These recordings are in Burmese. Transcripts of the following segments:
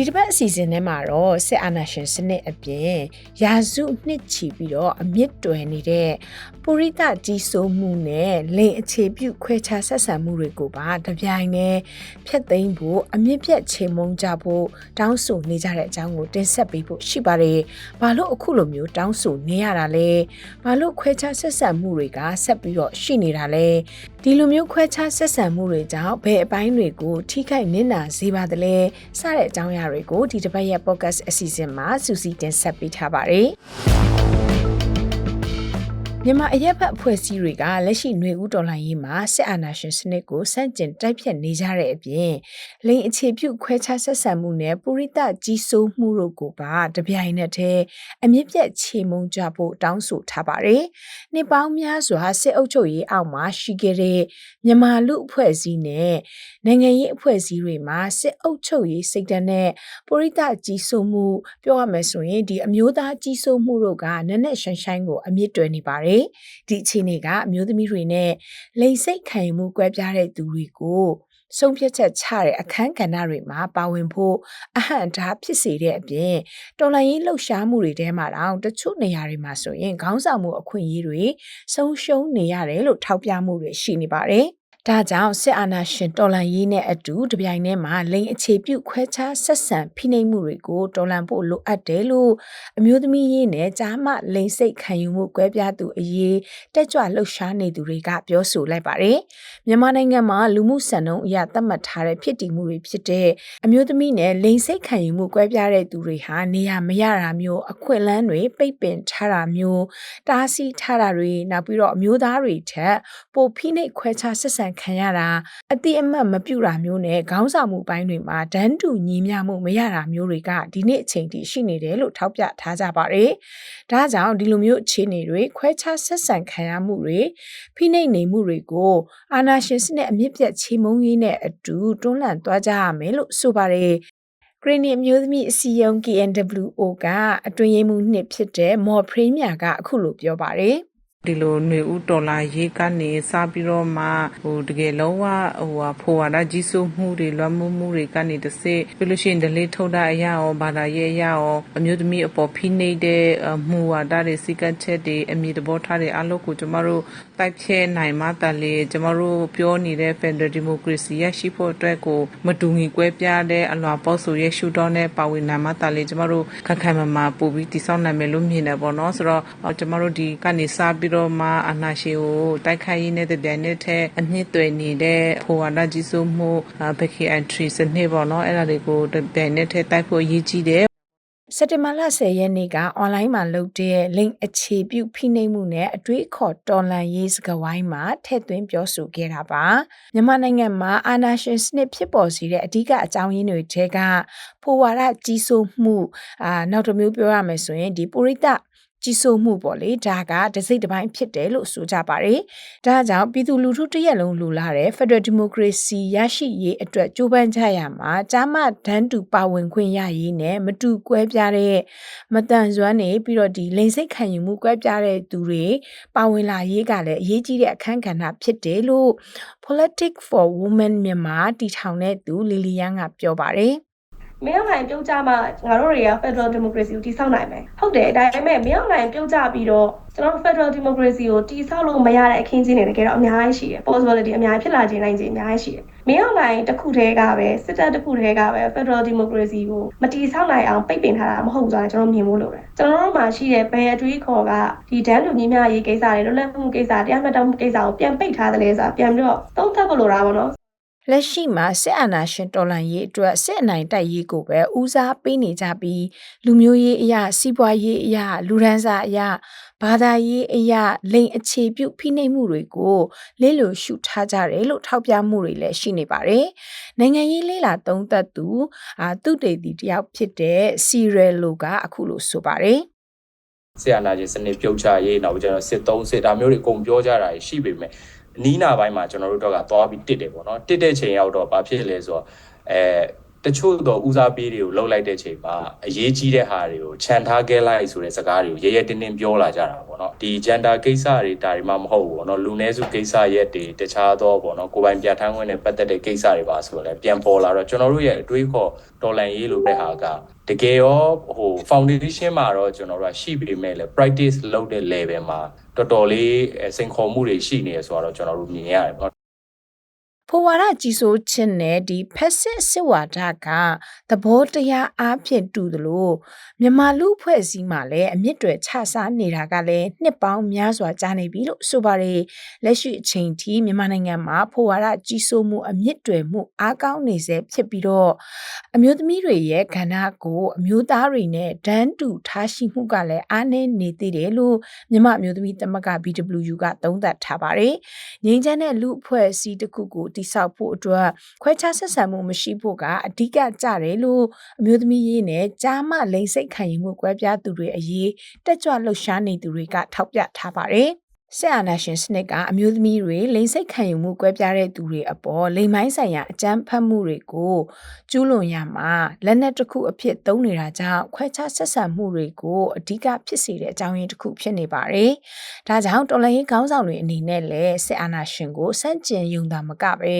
ဒီတစ်ပတ်အစီအစဉ်ထဲမှာတော့စစ်အာဏာရှင်စနစ်အပြင်ရာစုနှစ်ချီပြီးတော့အမြင့်တွယ်နေတဲ့ပုရိသကြီးစိုးမှုနဲ့လိန်အခြေပြုခွဲခြားဆက်ဆံမှုတွေကိုပါတပြိုင်တည်းဖျက်သိမ်းဖို့အမြင့်ပြတ်ချေမှုန်းကြဖို့တောင်းဆိုနေကြတဲ့အကြောင်းကိုတင်ဆက်ပေးဖို့ရှိပါတယ်။ဘာလို့အခုလိုမျိုးတောင်းဆိုနေရတာလဲ။ဘာလို့ခွဲခြားဆက်ဆံမှုတွေကဆက်ပြီးတော့ရှိနေတာလဲ။ဒီလိုမျိုးခွဲခြားဆက်ဆံမှုတွေကြောင့်ဘယ်အပိုင်းတွေကိုထိခိုက်နစ်နာစေပါသလဲစတဲ့အကြောင်းအရာတွေကိုဒီတစ်ပတ်ရဲ့ podcast အစီအစဉ်မှာစူးစီးတင်ဆက်ပေးထားပါတယ်။ မြန်မာအရက်ဖက်အဖွဲ့အစည်းတွေကလက်ရှိຫນွေဦးတော်လှန်ရေးမှာစစ်အာဏာရှင်စနစ်ကိုစန့်ကျင်တိုက်ဖြတ်နေကြတဲ့အပြင်လိင်အခြေပြုခွဲခြားဆက်ဆံမှုနဲ့ပုရိသကြီးစိုးမှုတို့ကိုပါတပြိုင်နက်တည်းအမြင့်ပြတ်ချေမှုန်းကြဖို့တောင်းဆိုထားပါတယ်။နှစ်ပေါင်းများစွာစစ်အုပ်ချုပ်ရေးအောက်မှာရှိခဲ့တဲ့မြန်မာလူအဖွဲ့အစည်းနဲ့နိုင်ငံရေးအဖွဲ့အစည်းတွေမှာစစ်အုပ်ချုပ်ရေးစိတ်ဓာတ်နဲ့ပုရိသကြီးစိုးမှုပြောရမယ်ဆိုရင်ဒီအမျိုးသားကြီးစိုးမှုတို့ကနက်နက်ရှိုင်းရှိုင်းကိုအမြင့်တွယ်နေပါတယ်။ဒီအခြေအနေကအမျိုးသမီးတွေနဲ့လိင်စိတ်ခံယူမှုကွဲပြားတဲ့သူတွေကိုဆုံးဖြတ်ချက်ချတဲ့အခန်းကဏ္ဍတွေမှာပါဝင်ဖို့အဟန့်အတားဖြစ်စေတဲ့အပြင်တော်လှန်ရေးလှုပ်ရှားမှုတွေထဲမှာတောင်တချို့နေရာတွေမှာဆိုရင်ခေါင်းဆောင်မှုအခွင့်အရေးတွေဆုံးရှုံးနေရတယ်လို့ထောက်ပြမှုတွေရှိနေပါတယ်။ ဒါကြောင့်စစ်အာဏာရှင်တော်လှန်ရေးနဲ့အတူတပြိုင်တည်းမှာလိန်အခြေပြုခွဲခြားဆက်ဆံဖိနှိပ်မှုတွေကိုတော်လှန်ဖို့လိုအပ်တယ်လို့အမျိုးသမီးရေးနဲ့ကြားမလိန်စိတ်ခံယူမှုကွဲပြားသူအရေးတက်ကြွလှုပ်ရှားနေသူတွေကပြောဆိုလိုက်ပါတယ်။မြန်မာနိုင်ငံမှာလူမှုစံနှုန်းအရသတ်မှတ်ထားတဲ့ဖြစ်တည်မှုတွေဖြစ်တဲ့အမျိုးသမီးနဲ့လိန်စိတ်ခံယူမှုကွဲပြားတဲ့သူတွေဟာနေရာမရတာမျိုးအခွင့်အလမ်းတွေပိတ်ပင်ထားတာမျိုးတားဆီးထားတာတွေနောက်ပြီးတော့အမျိုးသားတွေထက်ပိုဖိနှိပ်ခွဲခြားဆက်ဆံခံရတာအတိအမှတ်မပြုတာမျိုးနဲ့ခေါင်းဆောင်မှုပိုင်းတွေမှာဒန်းတူညီမျှမှုမရတာမျိုးတွေကဒီနေ့အချိန်ထိရှိနေတယ်လို့ထောက်ပြထားကြပါတယ်။ဒါကြောင့်ဒီလိုမျိုးအခြေအနေတွေခွဲခြားဆက်ဆံခံရမှုတွေဖိနှိပ်နေမှုတွေကိုအာဏာရှင်စနစ်အမြင့်ပြတ်ချေမှုန်းရေးနဲ့အတူတွန်းလှန်သွားကြရမယ်လို့ဆိုပါတယ်။ဂရင်းနီအမျိုးသမီးအစည်းအရုံး KNWO ကအတွင်ရေးမှုနှစ်ဖြစ်တဲ့မော်ဖရေးမြာကအခုလိုပြောပါတယ်။ ဒီလိုຫນွေဦးတော်လာရေးကနေစပြီးတော့မှဟိုတကယ်လုံးဝဟိုဟာဖိုဝါဒကြီးစိုးမှုတွေလွှမ်းမိုးမှုတွေကနေတစ်စစ်ပြီးလို့ရှိရင်ဒလေးထုတ်တာအရာရောဘာသာရေးအရာရောအမျိုးသမီးအပေါ်ဖိနှိပ်တဲ့မှုဝါဒတွေစိကတ်ချက်တွေအမြင့်တဘောထားတွေအလုပ်ကိုကျမတို့တိုက်ဖြဲနိုင်မှတလေကျမတို့ပြောနေတဲ့ Federal Democracy ရရှိဖို့အတွက်ကိုမတူညီကွဲပြားတဲ့အလွာပေါက်ဆိုရဲ့ရှုတော့နဲ့ပါဝင်နိုင်မှတလေကျမတို့ခက်ခဲမမှာပို့ပြီးတည်ဆောက်နိုင်မယ်လို့မြင်တယ်ပေါ့နော်ဆိုတော့ကျမတို့ဒီကနေစပြီးပြီးတော့မှအနာရှင်ကိုတိုက်ခိုက်ရင်းနဲ့တပြိုင်နက်တည်းအနှစ်သွယ်နေတဲ့ဖိုဝါဒကြီးစိုးမှုဘက်ခီအန်ထရီစနစ်ပေါ့နော်အဲ့ဒါတွေကိုတပြိုင်နက်တည်းတိုက်ဖို့ရည်ကြီးတယ်စက်တင်ဘာလ10ရက်နေ့ကအွန်လိုင်းမှာလုပ်တဲ့ link အခြေပြုဖိနှိပ်မှုနဲ့အတွေးခေါ်တော်လန်ရေးစကားဝိုင်းမှာထည့်သွင်းပြောဆိုခဲ့တာပါမြန်မာနိုင်ငံမှာအာဏာရှင်စနစ်ဖြစ်ပေါ်စေတဲ့အဓိကအကြောင်းရင်းတွေထဲကဖိုဝါဒကြီးစိုးမှုအာနောက်တစ်မျိုးပြောရမယ်ဆိုရင်ဒီပုရိသ ကြီးစိုးမှုပေါ့လေဒါကတစိမ့်တစ်ပိုင်းဖြစ်တယ်လို့ဆိုကြပါတယ်။ဒါကြောင့်ပြည်သူလူထုတရက်လုံးလူလာတဲ့ Federal Democracy ရရှိရေးအတွက်ကြိုးပမ်းကြရမှာကြားမဒန်းတူပါဝင်ခွင့်ရရေးနဲ့မတူကွဲပြားတဲ့မတန်စွမ်းနေပြီးတော့ဒီလိန်စိတ်ခံယူမှုကွဲပြားတဲ့သူတွေပါဝင်လာရေးကလည်းအရေးကြီးတဲ့အခန်းကဏ္ဍဖြစ်တယ်လို့ Politic for Women မြန်မာတည်ထောင်တဲ့သူလီလီယန်ကပြောပါတယ်။ မင်းအောင်လှိုင်ပြုတ်ကြမှငါတို့တွေက Federal Democracy ကိုတည်ဆောက်နိုင်မယ်ဟုတ်တယ်ဒါပေမဲ့မင်းအောင်လှိုင်ပြုတ်ကြပြီးတော့ကျွန်တော် Federal Democracy ကိုတည်ဆောက်လို့မရတဲ့အခင်းကျင်းတွေတကယ်တော့အများကြီးရှိတယ် possibility အများကြီးဖြစ်လာခြင်းနိုင်ခြင်းအများကြီးရှိတယ်မင်းအောင်လှိုင်တစ်ခုတည်းကပဲစစ်တပ်တစ်ခုတည်းကပဲ Federal Democracy ကိုမတည်ဆောက်နိုင်အောင်ပိတ်ပင်ထားတာမဟုတ်ကြကျွန်တော်မြင်ဖို့လိုတယ်ကျွန်တော်တို့မှာရှိတဲ့ဘယ်အတွေးခေါ်ကဒီဒန်းလူညီမျှရေးကိစ္စတွေလွတ်လပ်မှုကိစ္စတရားမျှတမှုကိစ္စကိုပြန်ပိတ်ထားတယ်လဲဆိုတာပြန်ပြီးတော့သုံးသပ်ဖို့လိုတာပေါ့နော် လက်ရှိမှာစစ်အာဏာရှင်တော်လှန်ရေးအတွက်စစ်အနိုင်တိုက်ရေးကိုပဲဦးစားပေးနေကြပြီးလူမျိုးရေးအရာစီးပွားရေးအရာလူဒန်းစားအရာဘာသာရေးအရာလိန်အခြေပြုဖိနှိပ်မှုတွေကိုလစ်လို့ရှုထားကြတယ်လို့ထောက်ပြမှုတွေလည်းရှိနေပါတယ်။နိုင်ငံရေးလေးလာသုံးသက်သူအာသူတေတီတယောက်ဖြစ်တဲ့စီရယ်လိုကအခုလိုဆိုပါတယ်ဆရာနာချင်းစနစ်ပြုတ်ချရေးနောက်ပြီးကျွန်တော်စစ်သုံးစစ်ဒါမျိုးတွေအကုန်ပြောကြတာရှိပေမဲ့အ နီးနာပိုင်းမှာကျွန်တော်တို့တော့ကသွားပြီးတစ်တယ်ပေါ့နော်တစ်တဲ့ချိန်ရောက်တော့ဘာဖြစ်လဲဆိုတော့အဲ တချို့တော့ဦးစားပေးတွေကိုလှုပ်လိုက်တဲ့ချိန်မှာအရေးကြီးတဲ့ဟာတွေကိုခြံထားခဲ့လိုက်ဆိုတဲ့စကားတွေကိုရဲရဲတင်းတင်းပြောလာကြတာပေါ့နော်ဒီဂျန်တာကိစ္စတွေဒါတွေမှမဟုတ်ဘူးပေါ့နော်လူနည်းစုကိစ္စရက်တွေတခြားသောပေါ့နော်ကိုယ်ပိုင်ပြဋ္ဌာန်းခွင့်နဲ့ပတ်သက်တဲ့ကိစ္စတွေပါဆိုတော့လည်းပြန်ပေါ်လာတော့ကျွန်တော်တို့ရဲ့အတွေးခေါ်တော်လန်ရေးလိုတဲ့ဟာကတကယ်ရောဟို foundation မှာတော့ကျွန်တော်တို့ကရှိပေမဲ့လည်း practice လုပ်တဲ့ level မှာတော်တော်လေးစိန်ခေါ်မှုတွေရှိနေရဆိုတော့ကျွန်တော်တို့မြင်ရတယ်ပေါ့ ဖိုဝါဒကြီးစိုးခြင်းနဲ့ဒီဖက်စစ်စစ်ဝါဒကသဘောတရားအားဖြင့်တူသလိုမြန်မာလူအဖွဲ့အစည်းမှာလည်းအမြင့်တွေခြစားနေတာကလည်းနှစ်ပေါင်းများစွာကြာနေပြီလို့ဆိုပါတယ်လက်ရှိအချိန်ထိမြန်မာနိုင်ငံမှာဖိုဝါဒကြီးစိုးမှုအမြင့်တွေမှုအားကောင်းနေစေဖြစ်ပြီးတော့အမျိုးသမီးတွေရဲ့ကဏ္ဍကိုအမျိုးသားတွေနဲ့ဒန်းတူထားရှိမှုကလည်းအားနည်းနေသေးတယ်လို့မြန်မာအမျိုးသမီးသမဂ္ဂ BWU ကသုံးသပ်ထားပါတယ်ငြိမ်းချမ်းတဲ့လူအဖွဲ့အစည်းတစ်ခုကိုတိဆောက်ဖို့အတွက်ခွဲခြားဆက်ဆံမှုမရှိဖို့ကအဓိကကြတယ်လို့အမျိုးသမီးရေးနဲ့ကြားမလိန်စိတ်ခံယူမှုကွဲပြားသူတွေအရေးတက်ကြွလှုပ်ရှားနေသူတွေကထောက်ပြထားပါတယ် ဆက်အာနာရှင်စနစ်ကအမျိုးသမီးတွေလိန်စိတ်ခံယူမှုကွဲပြားတဲ့သူတွေအပေါ်လိန်မိုင်းဆိုင်ရာအကြမ်းဖက်မှုတွေကိုကျူးလွန်ရမှာလက်နက်တစ်ခုအဖြစ်သုံးနေတာကြောင့်ခွဲခြားဆက်ဆံမှုတွေကိုအဓိကဖြစ်စေတဲ့အကြောင်းရင်းတစ်ခုဖြစ်နေပါတယ်။ဒါကြောင့်တော်လှန်ရေးခေါင်းဆောင်တွေအနေနဲ့လည်းဆက်အာနာရှင်ကိုစန့်ကျင်ယုံတာမကပဲ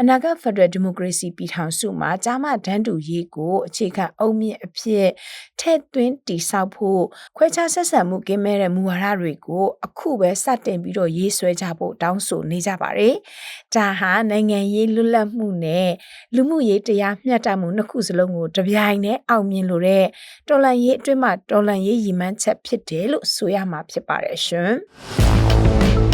အနာဂတ်ဖက်ဒရယ်ဒီမိုကရေစီပြည်ထောင်စုမှာကြားမဒန်းတူရေးကိုအခြေခံအုံမြင့်အဖြစ်ထည့်သွင်းတည်ဆောက်ဖို့ခွဲခြားဆက်ဆံမှုကင်းမဲ့တဲ့မူဝါဒတွေကိုအခုပဲစတင်ပြီးတော့ရေးဆွဲကြဖို့တောင်းဆိုနေကြပါတယ်။ဒါဟာနိုင်ငံရေးလွတ်လပ်မှုနဲ့လူမှုရေးတရားမျှတမှုနှစ်ခုစလုံးကိုတပြိုင်တည်းအောင်မြင်လို့တဲ့တော်လန်ရေးအတွင်းမှာတော်လန်ရေးရည်မှန်းချက်ဖြစ်တယ်လို့ဆိုရမှာဖြစ်ပါတယ်ရှင်။